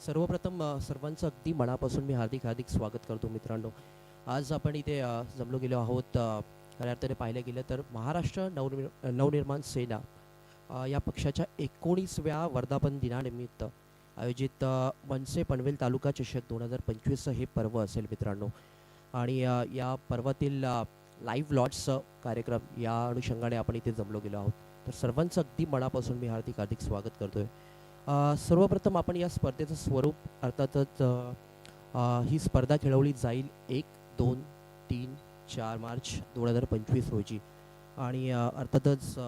सर्वप्रथम सर्वांचं अगदी मनापासून मी हार्दिक हार्दिक स्वागत करतो मित्रांनो. आज आपण इथे जमलो गेलो आहोत खऱ्या अर्थाने पाहिलं गेलं तर महाराष्ट्र नवनिर् नवनिर्माण सेना या पक्षाच्या एकोणीसव्या वर्धापन दिनानिमित्त आयोजित मनसे पनवेल तालुका चषक दोन हजार पंचवीसचं हे पर्व असेल मित्रांनो. आणि या पर्वातील लाईव्ह लॉट्सचं कार्यक्रम या अनुषंगाने आपण इथे जमलो गेलो आहोत. तर सर्वांचं अगदी मनापासून मी हार्दिक हार्दिक स्वागत करतोय. आहे सर्वप्रथम आपण या स्पर्धेचं स्वरूप अर्थातच ही स्पर्धा खेळवली जाईल एक दोन तीन चार मार्च दोन हजार पंचवीस रोजी. आणि अर्थातच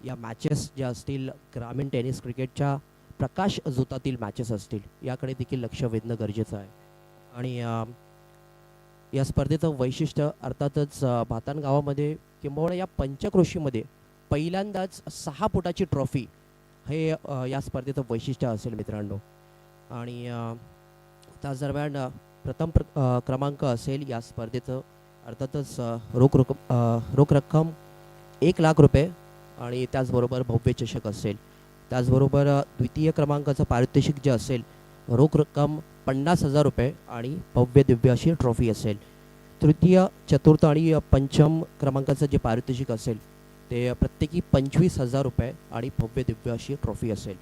या मॅचेस ज्या असतील ग्रामीण टेनिस क्रिकेटच्या प्रकाश जोतातील मॅचेस असतील याकडे देखील लक्ष वेधणं गरजेचं आहे. आणि या स्पर्धेचं वैशिष्ट्य अर्थातच भातान गावामध्ये किंबहुना या पंचक्रोशीमध्ये पहिल्यांदाच सहा फुटाची ट्रॉफी हे या स्पर्धेचं वैशिष्ट्य असेल मित्रांनो. आणि त्याच दरम्यान प्रथम प्र क्रमांक असेल या स्पर्धेचं. अर्थातच रोख रोक रोख रक्कम एक लाख रुपये आणि त्याचबरोबर भव्य चषक असेल. त्याचबरोबर द्वितीय क्रमांकाचं पारितोषिक जे असेल रोख रक्कम पन्नास हजार रुपये आणि भव्य दिव्य अशी ट्रॉफी असेल. तृतीय चतुर्थ आणि पंचम क्रमांकाचं जे पारितोषिक असेल ते प्रत्येकी पंचवीस हजार रुपये आणि भव्य दिव्य अशी ट्रॉफी असेल.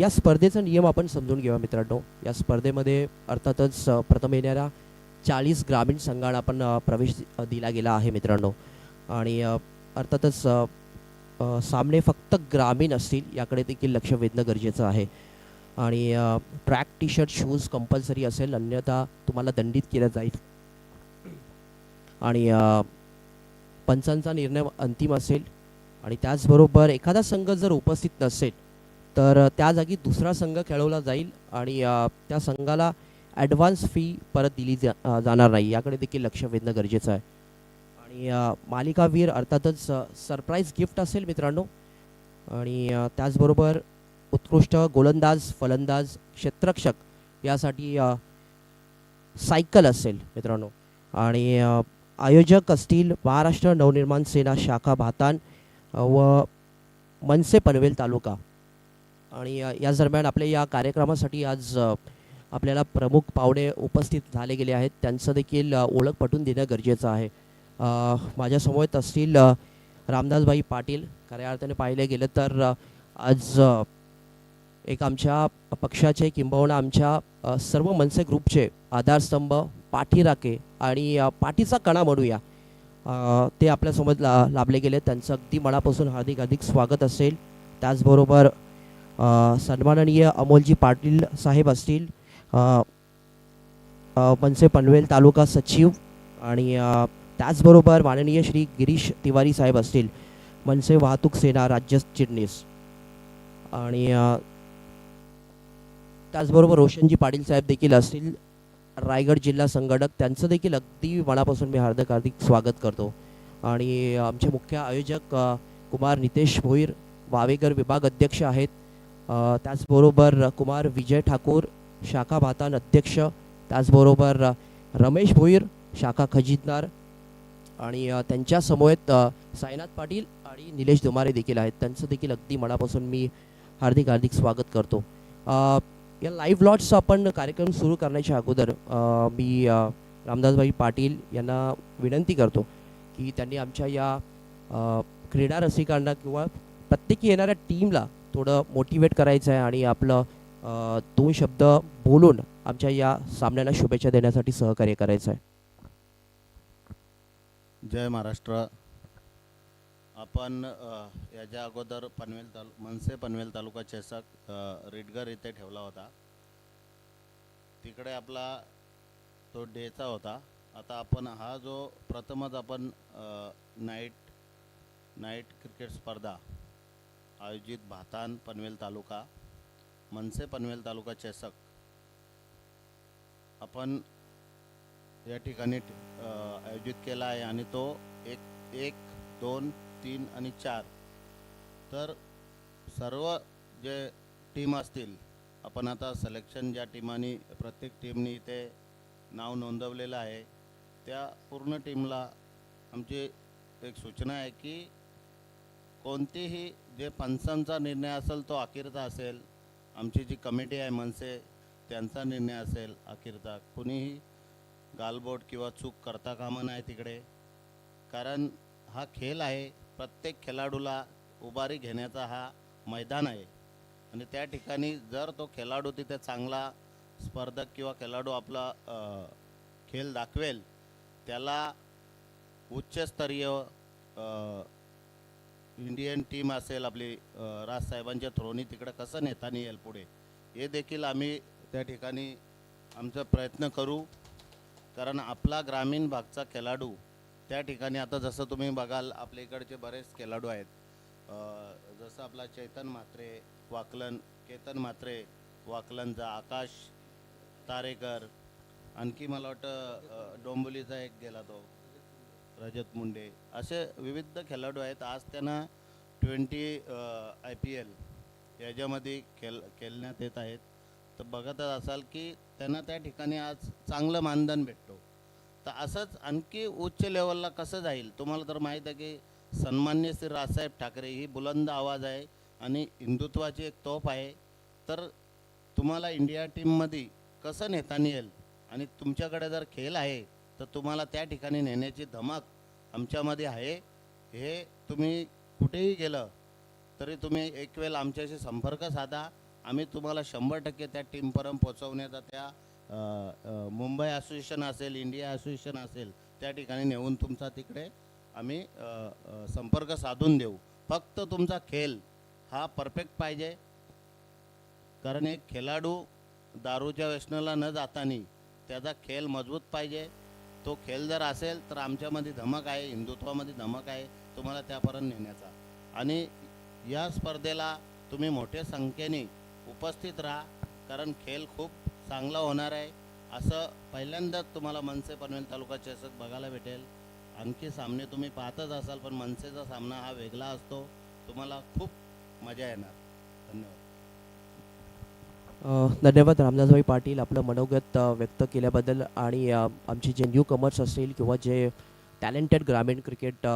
या स्पर्धेचा नियम आपण समजून घेऊया मित्रांनो. या स्पर्धेमध्ये अर्थातच प्रथम येणाऱ्या चाळीस ग्रामीण संघांना आपण प्रवेश दिला गेला आहे मित्रांनो. आणि अर्थातच सामने फक्त ग्रामीण असतील याकडे देखील लक्ष वेधणं गरजेचं आहे. आणि track T shirt shoes compulsory असेल अन्यथा तुम्हाला दंडित केलं जाईल. आणि पंचांचा निर्णय अंतिम असेल आणि त्याचबरोबर एखादा संघ जर उपस्थित नसेल तर त्या जागी दुसरा संघ खेळवला जाईल आणि त्या संघाला ॲडव्हान्स फी परत दिली जा जाणार नाही. याकडे देखील लक्ष वेधणं गरजेचं आहे. आणि मालिकावीर अर्थातच सरप्राईज गिफ्ट असेल मित्रांनो. आणि त्याचबरोबर उत्कृष्ट गोलंदाज फलंदाज क्षेत्ररक्षक यासाठी सायकल असेल मित्रांनो. आणि आयोजक असतील महाराष्ट्र नवनिर्माण सेना शाखा भातान व मनसे पनवेल तालुका. आणि याच दरम्यान आपल्या या कार्यक्रमासाठी आज आपल्याला प्रमुख पाहुणे उपस्थित झाले गेले आहेत. त्यांचं देखील ओळख पटून देणं गरजेचं आहे. माझ्यासमोर असतील रामदासभाई पाटील. खऱ्या अर्थाने पाहिलं गेलं तर आज एक आमच्या पक्षाचे किंबहुना आमच्या सर्व मनसे ग्रुपचे आधारस्तंभ पाठी राखे आणि पाठीचा कणा म्हणूया. ते आपल्यासमोर ला लाभले गेले. त्यांचं अगदी मनापासून हार्दिक हार्दिक स्वागत असेल. त्याचबरोबर सन्माननीय अमोलजी पाटील साहेब असतील. मनसे पनवेल तालुका सचिव आणि त्याचबरोबर माननीय श्री गिरीश तिवारी साहेब असतील. मनसे वाहतूक सेना राज्य चिटणीस. आणि त्याचबरोबर रोशनजी पाटील साहेब देखील असतील. रायगड जिल्हा संघटक त्यांचं देखील अगदी मनापासून मी हार्दिक हार्दिक स्वागत करतो. आणि आमचे मुख्य आयोजक कुमार नितेश भोईर वावेकर विभाग अध्यक्ष आहेत. त्याचबरोबर कुमार विजय ठाकूर शाखा भातान अध्यक्ष. त्याचबरोबर रमेश भोईर शाखा खजिनदार आणि त्यांच्या समवेत साईनाथ पाटील आणि निलेश दुमारे देखील आहेत. त्यांचं देखील अगदी मनापासून मी हार्दिक हार्दिक स्वागत करतो. या लाईव्ह लॉट्स आपण कार्यक्रम सुरू करण्याच्या अगोदर मी रामदासभाई पाटील यांना विनंती करतो की त्यांनी आमच्या या क्रीडा रसिकांना किंवा प्रत्येकी येणाऱ्या टीमला थोडं मोटिवेट करायचं आहे आणि आपलं दोन शब्द बोलून आमच्या या सामन्याला शुभेच्छा देण्यासाठी सहकार्य करायचं आहे जय महाराष्ट्र. आपण याच्या अगोदर पनवेल तालु मनसे पनवेल तालुका चषक रिटगर रिडगर इथे ठेवला होता. तिकडे आपला तो डेचा होता. आता आपण हा जो प्रथमच आपण नाईट नाईट क्रिकेट स्पर्धा आयोजित भातान पनवेल तालुका मनसे पनवेल तालुका चषक आपण या ठिकाणी आयोजित केला आहे. आणि तो एक एक दोन तीन आणि चार. तर सर्व जे टीम असतील आपण आता सिलेक्शन ज्या टीमाने प्रत्येक टीमनी इथे नाव नोंदवलेलं आहे त्या पूर्ण टीमला आमची एक सूचना आहे की कोणतीही जे पंचांचा निर्णय असेल तो अखेरचा असेल आमची जी कमिटी आहे मनसे त्यांचा निर्णय असेल अखेरचा. कुणीही गालबोट किंवा चूक करता कामा नाही तिकडे. कारण हा खेळ आहे प्रत्येक खेळाडूला उभारी घेण्याचा हा मैदान आहे. आणि त्या ठिकाणी जर तो खेळाडू तिथे चांगला स्पर्धक किंवा खेळाडू आपला खेळ दाखवेल त्याला उच्चस्तरीय इंडियन टीम असेल आपली राजसाहेबांच्या थ्रोनी तिकडं कसं नेतानी येईल पुढे हे देखील आम्ही त्या ठिकाणी आमचा प्रयत्न करू. कारण आपला ग्रामीण भागचा खेळाडू त्या ठिकाणी आता जसं तुम्ही बघाल आपल्या इकडचे बरेच खेळाडू आहेत. अ, जसं आपला चैतन म्हात्रे वाकलन केतन म्हात्रे वाकलनचा आकाश तारेकर आणखी मला वाटतं अ, डोंबिवलीचा एक गेला तो रजत मुंडे. असे विविध खेळाडू आहेत. आज त्यांना ट्वेंटी आय पी एल याच्यामध्ये खेळ खेळण्यात येत आहेत. तर बघतच असाल की त्यांना त्या ठिकाणी आज चांगलं मानधन भेटतो. तर असंच आणखी उच्च लेवलला कसं जाईल? तुम्हाला तर माहीत आहे की सन्मान्य श्री राजसाहेब ठाकरे ही बुलंद आवाज आहे आणि हिंदुत्वाची एक तोफ आहे. तर तुम्हाला इंडिया टीममध्ये कसं नेता येईल आणि तुमच्याकडे जर खेळ आहे तर तुम्हाला त्या ठिकाणी नेण्याची धमक आमच्यामध्ये आहे. हे तुम्ही कुठेही गेलं तरी तुम्ही एक वेळ आमच्याशी संपर्क साधा. आम्ही तुम्हाला शंभर टक्के त्या टीमपर्यंत पोचवण्याचा त्या मुंबई असोसिएशन असेल इंडिया असोसिएशन असेल त्या ठिकाणी नेऊन तुमचा तिकडे आम्ही संपर्क साधून देऊ. फक्त तुमचा खेळ हा परफेक्ट पाहिजे. कारण एक खेळाडू दारूच्या व्यसनाला न जातानी त्याचा खेळ मजबूत पाहिजे. तो खेळ जर असेल तर आमच्यामध्ये धमक आहे हिंदुत्वामध्ये धमक आहे तुम्हाला त्यापर्यंत नेण्याचा. आणि या स्पर्धेला तुम्ही मोठ्या संख्येने उपस्थित राहा कारण खेळ खूप चांगला होणार आहे. असं पहिल्यांदाच तुम्हाला मनसे पनवेल तालुका चषक बघायला भेटेल. आणखी सामने तुम्ही पाहतच असाल पण मनसेचा सामना हा वेगळा असतो. तुम्हाला खूप मजा येणार. धन्यवाद. धन्यवाद रामदासभाई पाटील आपलं मनोगत व्यक्त केल्याबद्दल. आणि आमचे जे न्यू कमर्स असतील किंवा जे टॅलेंटेड ग्रामीण क्रिकेट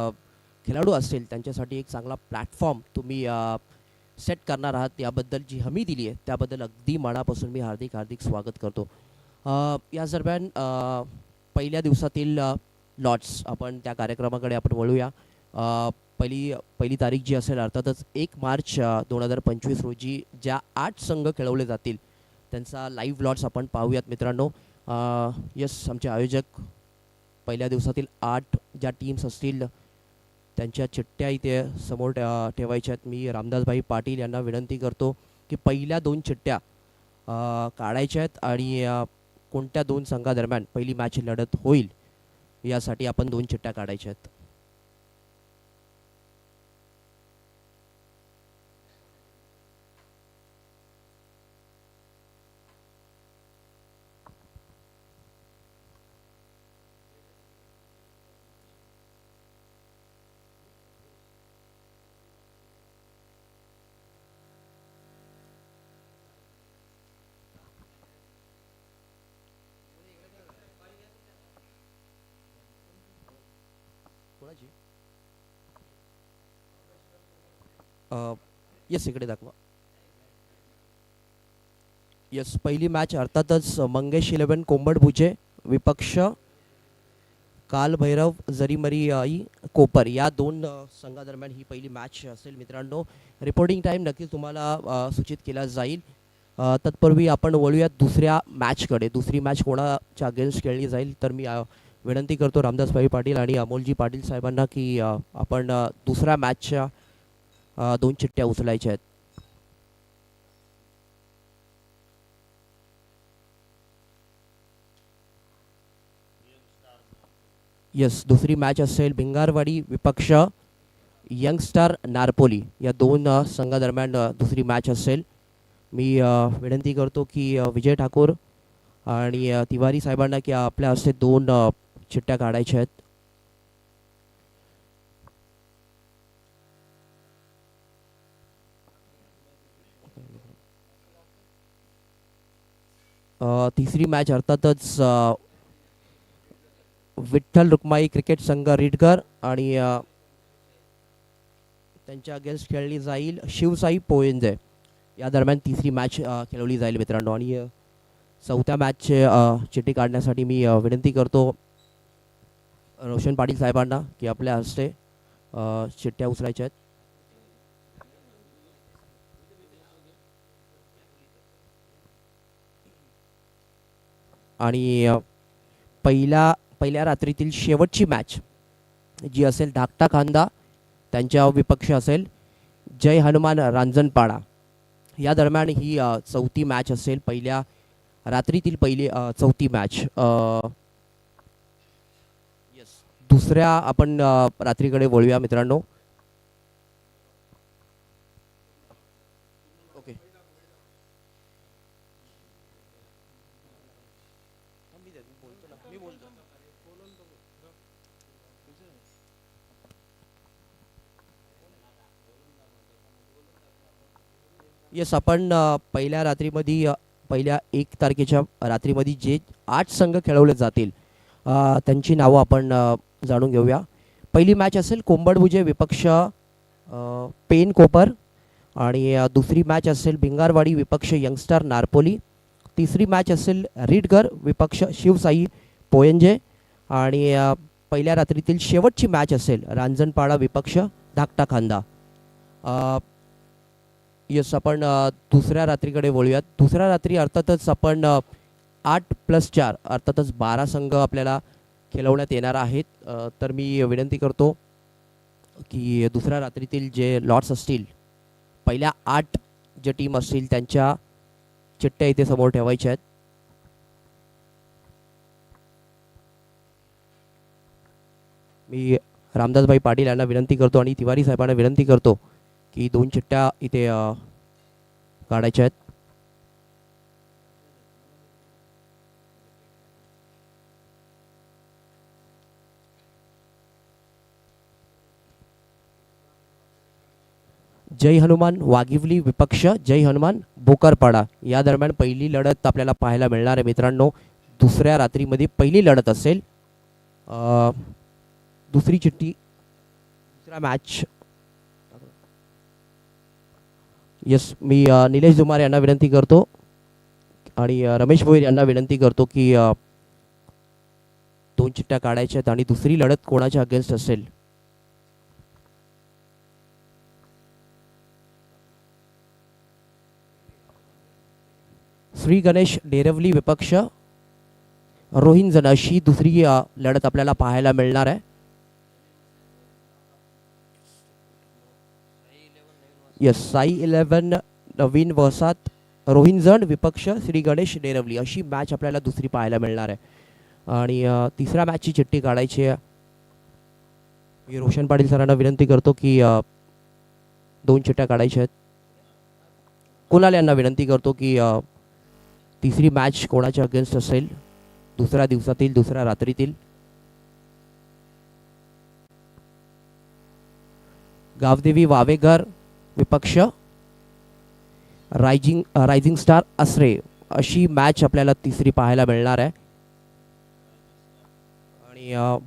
खेळाडू असतील त्यांच्यासाठी एक चांगला प्लॅटफॉर्म तुम्ही सेट करणार आहात याबद्दल जी हमी दिली आहे त्याबद्दल अगदी मनापासून मी हार्दिक हार्दिक स्वागत करतो. या दरम्यान पहिल्या दिवसातील लॉट्स आपण त्या कार्यक्रमाकडे आपण वळूया. पहिली पहिली तारीख जी असेल अर्थातच एक मार्च दोन हजार पंचवीस रोजी ज्या आठ संघ खेळवले जातील त्यांचा लाईव्ह लॉट्स आपण पाहूयात मित्रांनो. यस आमचे आयोजक पहिल्या दिवसातील आठ ज्या टीम्स असतील त्यांच्या चिठ्ठ्या इथे समोर ठेवायच्या आहेत. मी रामदासभाई पाटील यांना विनंती करतो की पहिल्या दोन चिठ्ठ्या काढायच्या आहेत आणि कोणत्या दोन संघादरम्यान पहिली मॅच लढत होईल यासाठी आपण दोन चिठ्ठ्या काढायच्या आहेत. कोणाची? येस इकडे दाखवा. येस पहिली मॅच अर्थातच मंगेश इलेवन कोंबड भुजे विपक्ष काल भैरव जरीमरी आई कोपर. या दोन संघादरम्यान ही पहिली मॅच असेल मित्रांनो. रिपोर्टिंग टाईम नक्कीच तुम्हाला सूचित केला जाईल. तत्पूर्वी आपण वळूयात दुसऱ्या मॅचकडे दुसरी मॅच कोणाच्या अगेन्स्ट खेळली जाईल तर मी विनंती करतो रामदासभाई पाटील आणि अमोलजी पाटील साहेबांना की आपण दुसऱ्या मॅचच्या दोन चिठ्ठ्या उचलायच्या आहेत. येस दुसरी मॅच असेल भिंगारवाडी विपक्ष यंगस्टार नारपोली. या दोन संघादरम्यान दुसरी मॅच असेल. मी विनंती करतो की विजय ठाकूर आणि तिवारी साहेबांना की आपल्या असे दोन चिठ्ठ्या काढायच्या आहेत. तिसरी मॅच अर्थातच विठ्ठल रुक्माई क्रिकेट संघ रीडकर आणि त्यांच्या अगेन्स्ट खेळली जाईल शिवसाई पोयंजे. या दरम्यान तिसरी मॅच खेळवली जाईल मित्रांनो. आणि चौथ्या मॅचचे चिठ्ठी काढण्यासाठी मी विनंती करतो. रोशन पाटील साहेबांना की आपल्या हस्ते चिठ्ठ्या उचलायच्या आहेत. आणि पहिल्या पहिल्या रात्रीतील शेवटची मॅच जी असेल धाकटा खांदा त्यांच्या विपक्ष असेल जय हनुमान रांजणपाडा. या दरम्यान ही चौथी मॅच असेल. पहिल्या रात्रीतील पहिली चौथी मॅच दुसऱ्या आपण रात्रीकडे वळूया मित्रांनो. ओके. येस आपण पहिल्या रात्रीमध्ये पहिल्या एक तारखेच्या रात्रीमध्ये जे आठ संघ खेळवले जातील त्यांची नावं आपण जाणून घेऊया. पहिली मॅच असेल कोंबडभुजे विपक्ष पेन कोपर आणि दुसरी मॅच असेल भिंगारवाडी विपक्ष यंगस्टर नारपोली. तिसरी मॅच असेल रीडगर विपक्ष शिवसाई पोयंजे आणि पहिल्या रात्रीतील शेवटची मॅच असेल रांजणपाडा विपक्ष धाकटा खांदा. यस येस आपण दुसऱ्या रात्रीकडे बोलूयात. दुसऱ्या रात्री अर्थातच आपण आठ प्लस चार अर्थातच बारा संघ आपल्याला खेळवण्यात येणार आहेत. तर मी विनंती करतो की दुसऱ्या रात्रीतील जे लॉट्स असतील पहिल्या आठ जे टीम असतील त्यांच्या चिठ्ठ्या इथे समोर ठेवायच्या आहेत. मी रामदासभाई पाटील यांना विनंती करतो आणि तिवारी साहेबांना विनंती करतो की दोन चिठ्ठ्या इथे काढायच्या आहेत. जय हनुमान वाघिवली विपक्ष जय हनुमान बोकारपाडा. या दरम्यान पहिली लढत आपल्याला पाहायला मिळणार आहे मित्रांनो. दुसऱ्या रात्रीमध्ये पहिली लढत असेल. दुसरी चिठ्ठी दुसरा मॅच येस मी निलेश दुमार यांना विनंती करतो आणि रमेश भोईर यांना विनंती करतो की दोन चिठ्ठ्या काढायच्या आहेत आणि दुसरी लढत कोणाच्या अगेन्स्ट असेल? श्री गणेश डेरवली विपक्ष. रोहिंजन अशी दुसरी लढत आपल्याला पाहायला मिळणार आहे. यस साई इलेवन नवीन वसात रोहिंजन विपक्ष श्री गणेश डेरवली अशी मॅच आपल्याला दुसरी पाहायला मिळणार आहे. आणि तिसऱ्या मॅचची चिठ्ठी काढायची आहे. मी रोशन पाटील सरांना विनंती करतो की दोन चिठ्ठ्या काढायच्या आहेत. कुणाल यांना विनंती करतो की तिसरी मॅच कोणाच्या अगेन्स्ट असेल? दुसऱ्या दिवसातील दुसऱ्या रात्रीतील? गावदेवी वावेघर विपक्ष? रायजिंग रायझिंग स्टार असरे अशी मॅच आपल्याला तिसरी पाहायला मिळणार आहे. आणि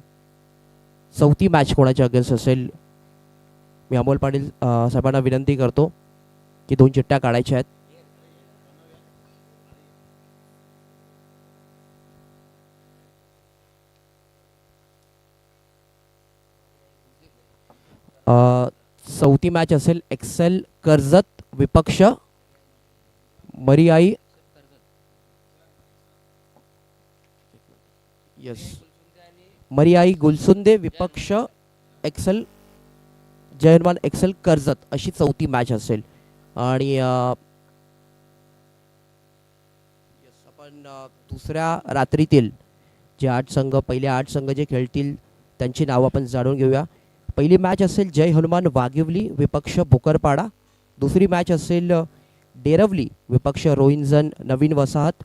चौथी मॅच कोणाच्या अगेन्स्ट असेल? मी अमोल पाटील साहेबांना विनंती करतो की दोन चिट्ट्या काढायच्या आहेत. चौथी मॅच असेल एक्सेल कर्जत विपक्ष. मरियाई. यस मरियाई गुलसुंदे विपक्ष. एक्सेल जयनमान एक्सेल कर्जत अशी चौथी मॅच असेल. आणि आपण दुसऱ्या रात्रीतील जे आठ संघ पहिले आठ संघ जे खेळतील त्यांची नावं आपण जाणून घेऊया. पहिली मॅच असेल जय हनुमान वाघिवली विपक्ष बुकरपाडा। दुसरी मॅच असेल डेरवली विपक्ष रोहिंजन नवीन वसाहत।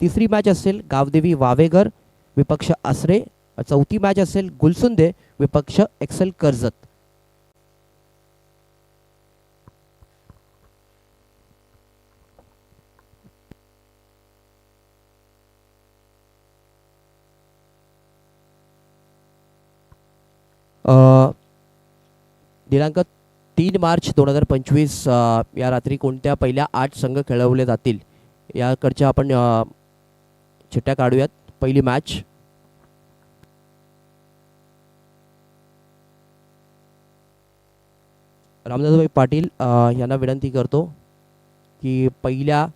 तिसरी मॅच असेल गावदेवी वावेघर विपक्ष आसरे चौथी मॅच असेल गुलसुंदे विपक्ष एक्सेल कर्जत। अ, दिनांक तीन मार्च दोन हजार पंचवीस या रात्री कोणत्या पहिल्या आठ संघ खेळवले जातील? याकडच्या आपण अ, चिठ्ठ्या काढूयात. पहिली मॅच रामदासभाई पाटील यांना विनंती करतो की पहिल्या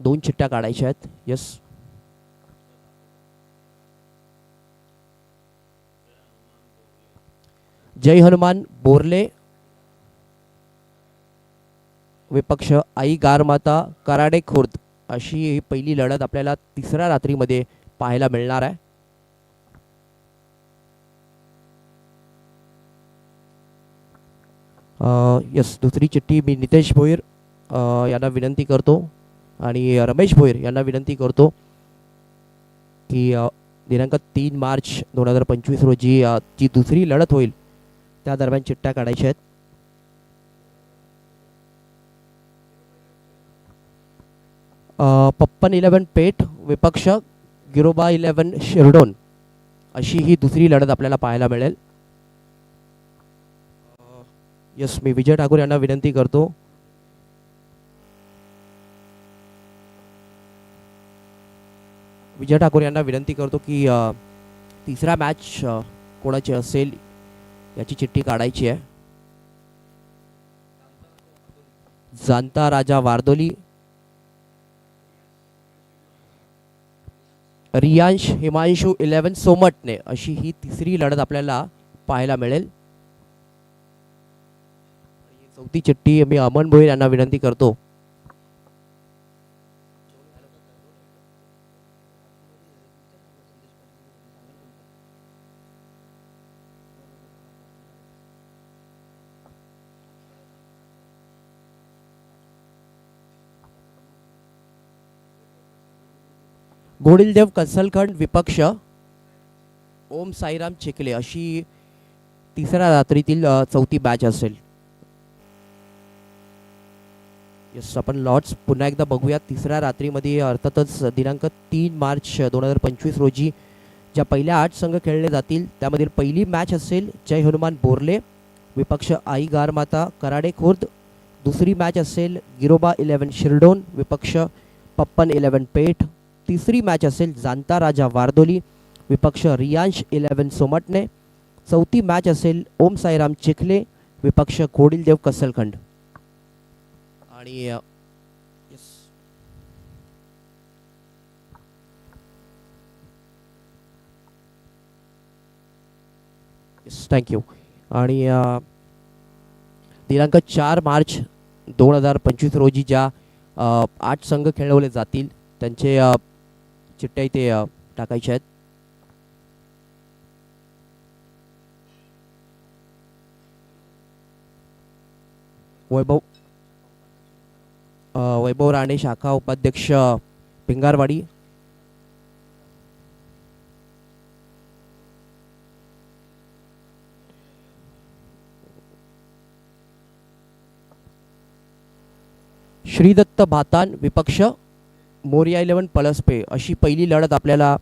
दोन चिठ्ठ्या काढायच्या आहेत. यस जय हनुमान बोरले. विपक्ष आई गारमाता कराडे खुर्द. अशी ही पहिली लढत आपल्याला तिसऱ्या रात्रीमध्ये पाहायला मिळणार आहे. यस दुसरी चिठ्ठी मी नितेश भोईर यांना विनंती करतो. आणि रमेश भोईर यांना विनंती करतो की दिनांक तीन मार्च दोन हजार पंचवीस रोजी जी दुसरी लढत होईल. त्या दरम्यान चिठ्ठ्या काढायच्या आहेत. पप्पन इलेवन पेठ विपक्ष गिरोबा इलेवन शिरडोन अशी ही दुसरी लढत आपल्याला पाहायला मिळेल. यस मी विजय ठाकूर यांना विनंती करतो. विजय ठाकूर यांना विनंती करतो की तिसरा मॅच कोणाची असेल? याची चिठ्ठी काढायची आहे. जाणता राजा वारदोली. रियांश हिमांशू इलेवन सोमटने अशी ही तिसरी लढत आपल्याला पाहायला मिळेल. चौथी चिठ्ठी मी अमन भोईर यांना विनंती करतो. घोडीलदेव कन्सलखंड विपक्ष ओम साईराम चिखले अशी तिसऱ्या रात्रीतील चौथी बॅच असेल. यस आपण लॉट्स पुन्हा एकदा बघूया. तिसऱ्या रात्रीमध्ये अर्थातच दिनांक तीन मार्च दोन हजार पंचवीस रोजी ज्या पहिल्या आठ संघ खेळले जातील त्यामधील पहिली मॅच असेल जय हनुमान बोरले विपक्ष आई गारमाता कराडे खुर्द. दुसरी मॅच असेल गिरोबा इलेवन शिरडोन विपक्ष पप्पन इलेवन पेठ. तिसरी मॅच असेल जांता राजा वारदोली विपक्ष रियांश इलेवन सोमटणे. चौथी मॅच असेल ओम साईराम चिखले विपक्ष खोडिलदेव कसलखंड. आणि थँक्यू आणि दिनांक चार मार्च दोन हजार पंचवीस रोजी ज्या आठ संघ खेळवले जातील त्यांचे चिठ्ठ्या इथे टाकायच्या आहेत वैभव वैभव राणे शाखा उपाध्यक्ष पिंगारवाडी श्रीदत्त भातान विपक्ष मोरिया इलेवन पलसपे अशी पहिली लढत आपल्याला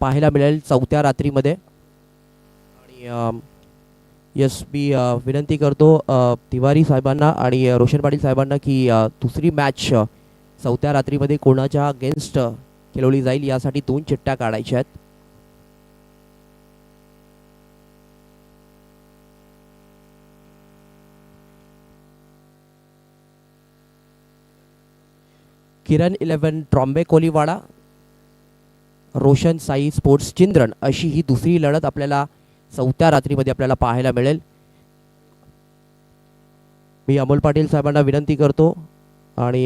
पाहायला मिळेल चौथ्या रात्रीमध्ये. आणि यस मी विनंती करतो तिवारी साहेबांना आणि रोशन पाटील साहेबांना की दुसरी मॅच चौथ्या रात्रीमध्ये कोणाच्या अगेन्स्ट खेळवली जाईल यासाठी दोन चिट्ट्या काढायच्या आहेत. किरण इलेवन ट्रॉम्बे कोलीवाडा रोशन साई स्पोर्ट्स चिंद्रन अशी ही दुसरी लढत आपल्याला चौथ्या रात्रीमध्ये आपल्याला पाहायला मिळेल. मी अमोल पाटील साहेबांना विनंती करतो आणि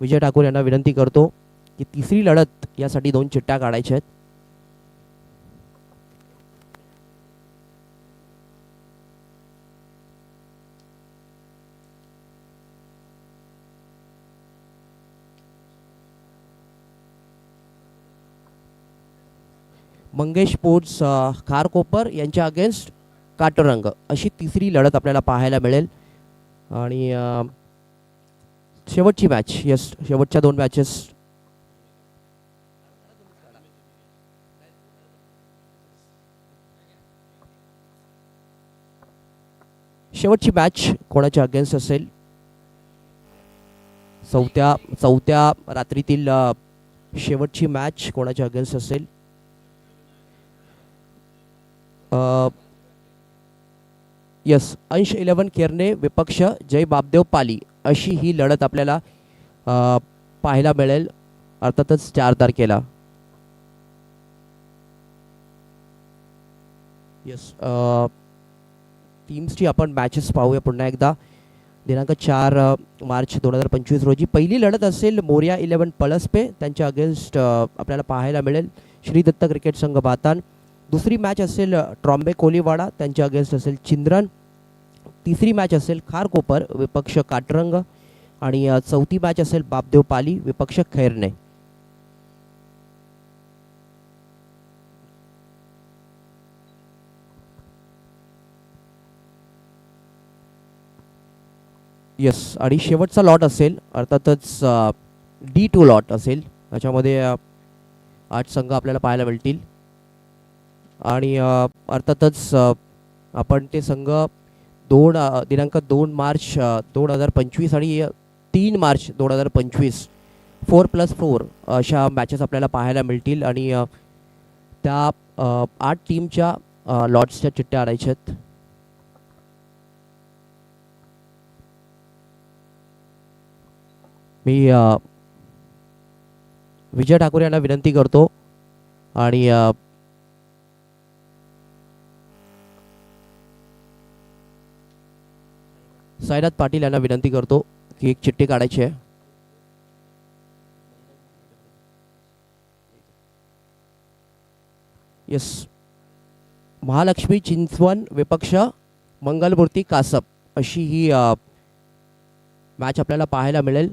विजय ठाकूर यांना विनंती करतो की तिसरी लढत यासाठी दोन चिट्ट्या काढायच्या आहेत. मंगेश पोट्स खारकोपर यांच्या अगेन्स्ट काटरंग अशी तिसरी लढत आपल्याला पाहायला मिळेल. आणि शेवटची मॅच यस शेवटच्या दोन मॅचेस शेवटची मॅच कोणाच्या अगेन्स्ट असेल? चौथ्या चौथ्या रात्रीतील शेवटची मॅच कोणाच्या अगेन्स्ट असेल? यस अंश इलेवन केरने विपक्ष जय बापदेव पाली अशी ही लढत आपल्याला पाहायला मिळेल. अर्थातच चार तारखेला. येस टीम्सची आपण मॅचेस पाहूया पुन्हा एकदा. दिनांक चार मार्च दोन हजार पंचवीस रोजी पहिली लढत असेल मोर्या इलेवन पळसपे. त्यांच्या अगेन्स्ट आपल्याला पाहायला मिळेल. श्री दत्त क्रिकेट संघ बातान. दुसरी मॅच असेल ट्रॉम्बे कोलीवाडा त्यांच्या अगेन्स्ट असेल चिंद्रन. तिसरी मॅच असेल खारकोपर विपक्ष काटरंग. आणि चौथी मॅच असेल बापदेव पाली विपक्ष खैरने. येस आणि शेवटचा लॉट असेल अर्थातच डी टू लॉट असेल. त्याच्यामध्ये आठ संघ आपल्याला पाहायला मिळतील. आणि अर्थातच आपण ते संघ दोन दिनांक दोन मार्च दोन हजार पंचवीस आणि तीन मार्च दोन हजार पंचवीस फोर प्लस फोर अशा मॅचेस आपल्याला पाहायला मिळतील आणि त्या आठ टीमच्या लॉर्ड्सच्या लॉट्सच्या चिठ्ठ्या आणायच्या आहेत. मी विजय ठाकूर यांना विनंती करतो आणि साईनाथ पाटील यांना विनंती करतो की एक चिठ्ठी काढायची आहे. येस महालक्ष्मी चिंचवण विपक्ष मंगलमूर्ती कासप अशी ही मॅच आपल्याला पाहायला मिळेल.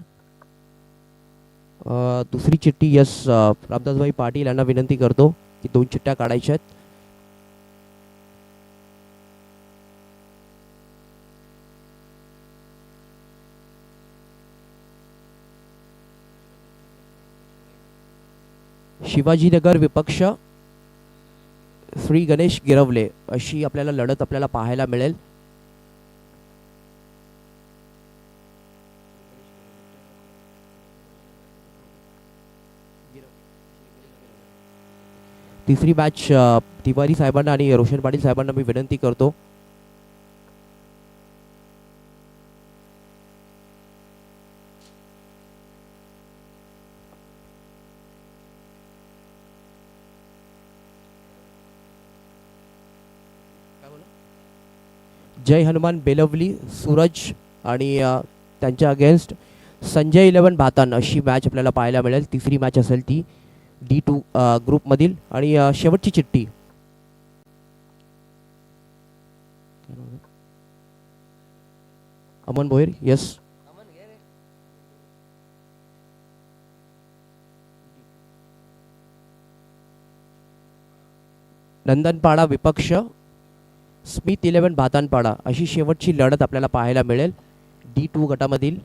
दुसरी चिठ्ठी यस रामदासभाई पाटील यांना विनंती करतो की दोन चिठ्ठ्या काढायच्या आहेत. शिवाजीनगर विपक्ष श्री गणेश गिरवले अशी आपल्याला लढत आपल्याला पाहायला मिळेल. तिसरी मॅच तिवारी साहेबांना आणि रोशन पाटील साहेबांना मी विनंती करतो. जय हनुमान बेलवली सूरज आणि त्यांच्या अगेन्स्ट संजय इलेवन भातान अशी मॅच आपल्याला पाहायला मिळेल. तिसरी मॅच असेल ती डी टू ग्रुपमधील आणि शेवटची चिठ्ठी. अमन भोईर येस नंदनपाडा विपक्ष स्मिथ इलेवन भातानपाडा अशी शेवटची लढत आपल्याला पाहायला मिळेल. D two गटामधील.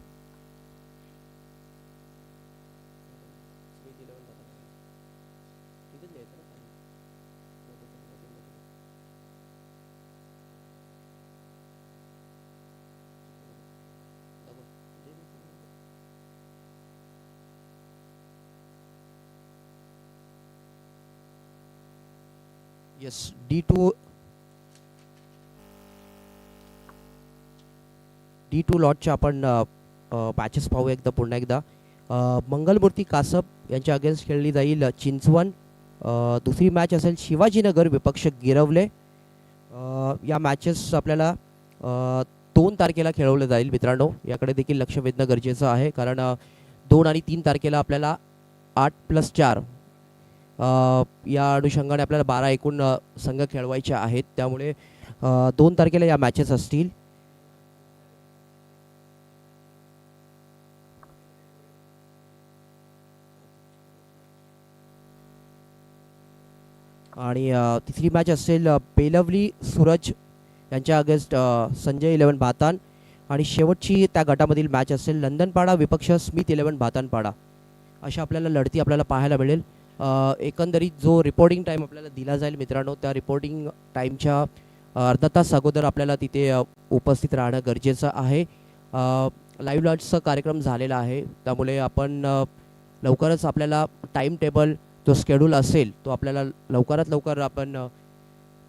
Yes D two D two लॉटच्या आपण मॅचेस पाहू एकदा पुन्हा एकदा. मंगलमूर्ती कासप यांच्या अगेन्स्ट खेळली जाईल चिंचवण. दुसरी मॅच असेल शिवाजीनगर विपक्ष गिरवले. या मॅचेस आपल्याला दोन तारखेला खेळवलं जाईल मित्रांनो. याकडे देखील लक्ष वेधणं गरजेचं आहे कारण दोन आणि तीन तारखेला आपल्याला आठ प्लस चार. या अनुषंगाने आपल्याला बारा एकूण संघ खेळवायचे आहेत. त्यामुळे दोन तारखेला या मॅचेस असतील. आणि तिसरी मॅच असेल बेलवली सूरज यांच्या अगेन्स्ट संजय इलेवन भातान आणि शेवटची त्या गटामधील मॅच असेल लंदनपाडा विपक्ष स्मिथ इलेवन भातानपाडा अशा आपल्याला लढती आपल्याला पाहायला मिळेल. एकंदरीत जो रिपोर्टिंग टाईम आपल्याला दिला जाईल मित्रांनो त्या रिपोर्टिंग टाईमच्या अर्धा तास अगोदर आपल्याला तिथे उपस्थित राहणं गरजेचं आहे. लाईव्ह लॉन्चचा कार्यक्रम झालेला आहे. त्यामुळे आपण लवकरच आपल्याला टाईम टेबल जो शेड्यूल असेल तो आपल्याला लवकरात लवकर आपण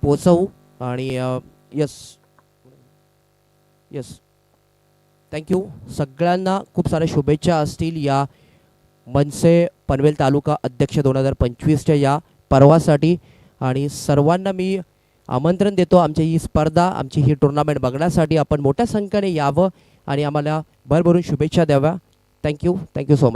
पोचवू आणि यस यस थँक्यू सगळ्यांना खूप साऱ्या शुभेच्छा असतील या मनसे पनवेल तालुका अध्यक्ष दोन हजार पंचवीसच्या या पर्वासाठी. आणि सर्वांना मी आमंत्रण देतो आमची ही स्पर्धा आमची ही टुर्नामेंट बघण्यासाठी. आपण मोठ्या संख्येने यावं आणि आम्हाला भरभरून शुभेच्छा द्याव्या. Thank you thank you so much